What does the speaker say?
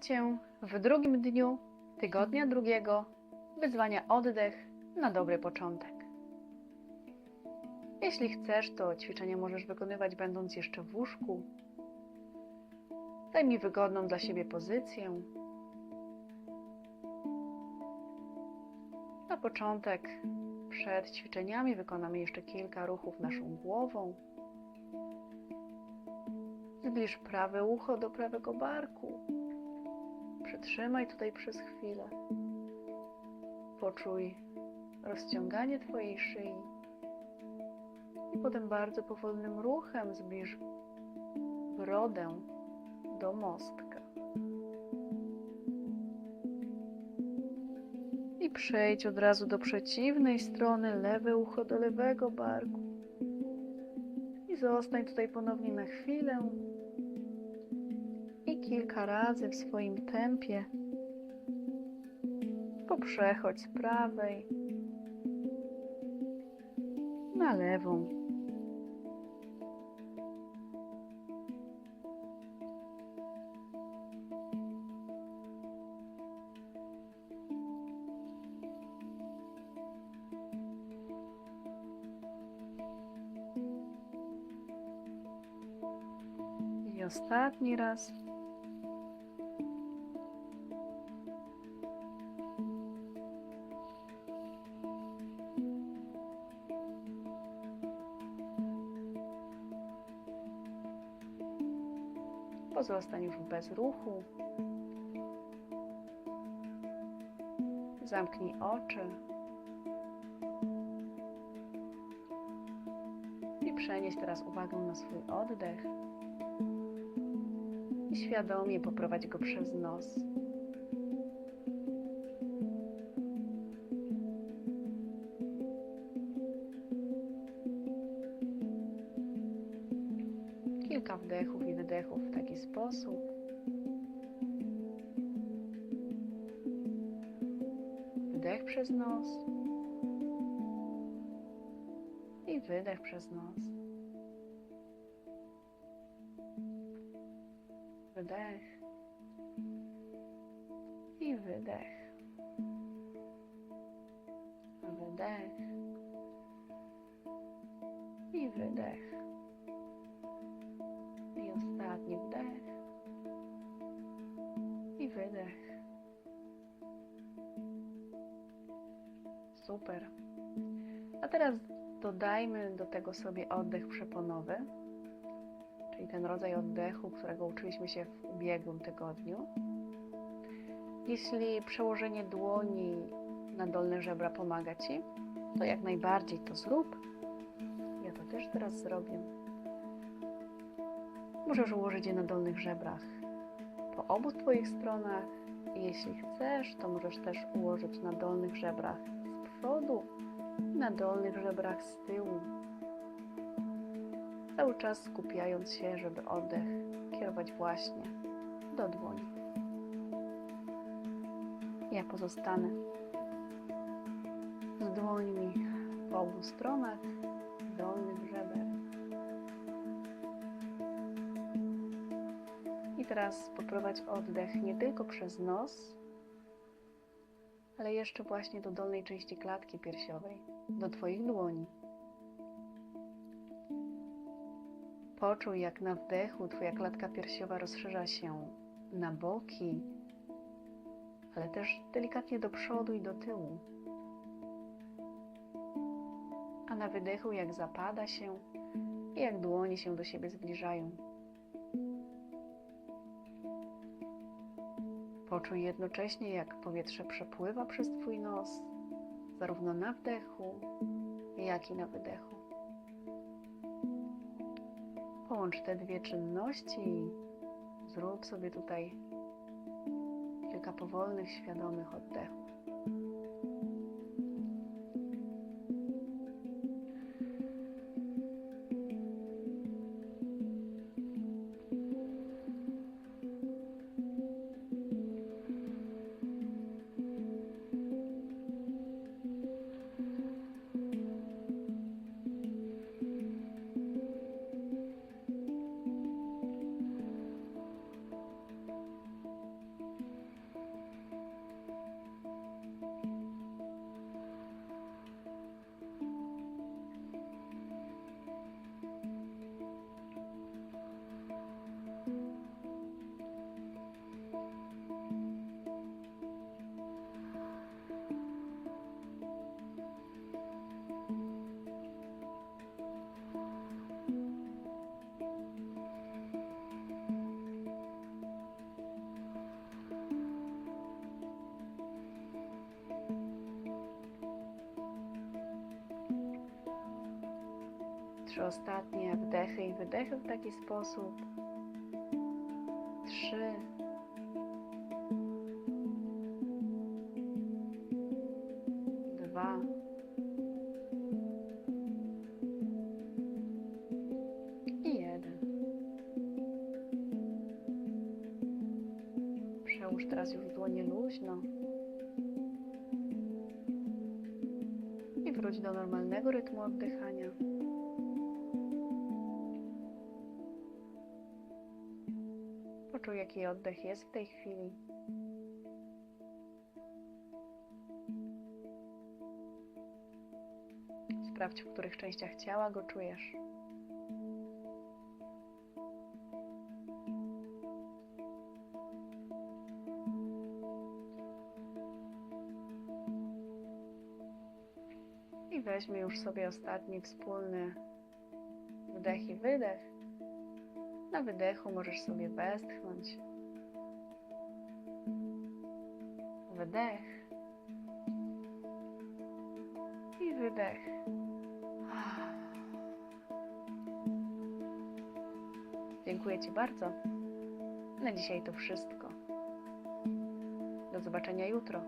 Cię w drugim dniu tygodnia drugiego wyzwania oddech na dobry początek. Jeśli chcesz, to ćwiczenie możesz wykonywać będąc jeszcze w łóżku. Zajmij wygodną dla siebie pozycję. Na początek, przed ćwiczeniami, wykonamy jeszcze kilka ruchów naszą głową. Zbliż prawe ucho do prawego barku. Przytrzymaj tutaj przez chwilę. Poczuj rozciąganie Twojej szyi. I potem bardzo powolnym ruchem zbliż brodę do mostka. I przejdź od razu do przeciwnej strony, lewe ucho do lewego barku. I zostań tutaj ponownie na chwilę. Kilka razy w swoim tempie poprzechodź z prawej na lewą. Ostatni raz. Pozostań już bez ruchu. Zamknij oczy. I przenieś teraz uwagę na swój oddech. I świadomie poprowadź go przez nos. Wdechów i wydechów w taki sposób. Wdech przez nos i wydech przez nos. Wdech i wydech. Wdech i wydech. Wydech. Super. A teraz dodajmy do tego sobie oddech przeponowy, czyli ten rodzaj oddechu, którego uczyliśmy się w ubiegłym tygodniu. Jeśli przełożenie dłoni na dolne żebra pomaga Ci, to jak najbardziej to zrób. Ja to też teraz zrobię. Możesz ułożyć je na dolnych żebrach po obu Twoich stronach. Jeśli chcesz, to możesz też ułożyć na dolnych żebrach z przodu i na dolnych żebrach z tyłu. Cały czas skupiając się, żeby oddech kierować właśnie do dłoni. Ja pozostanę z dłońmi po obu stronach dolnych żeber. Teraz poprowadź oddech nie tylko przez nos, ale jeszcze właśnie do dolnej części klatki piersiowej, do Twoich dłoni. Poczuj, jak na wdechu Twoja klatka piersiowa rozszerza się na boki, ale też delikatnie do przodu i do tyłu. A na wydechu, jak zapada się i jak dłonie się do siebie zbliżają. Poczuj jednocześnie, jak powietrze przepływa przez Twój nos, zarówno na wdechu, jak i na wydechu. Połącz te dwie czynności i zrób sobie tutaj kilka powolnych, świadomych oddechów. Trzy ostatnie wdechy i wydechy w taki sposób. Trzy. Dwa. I jeden. Przełóż teraz już dłonie luźno. I wróć do normalnego rytmu oddychania. Poczuj, jaki oddech jest w tej chwili. Sprawdź, w których częściach ciała go czujesz. I weźmy już sobie ostatni wspólny wdech i wydech. Na wydechu możesz sobie westchnąć. Wydech. I wydech. Dziękuję Ci bardzo. Na dzisiaj to wszystko. Do zobaczenia jutro.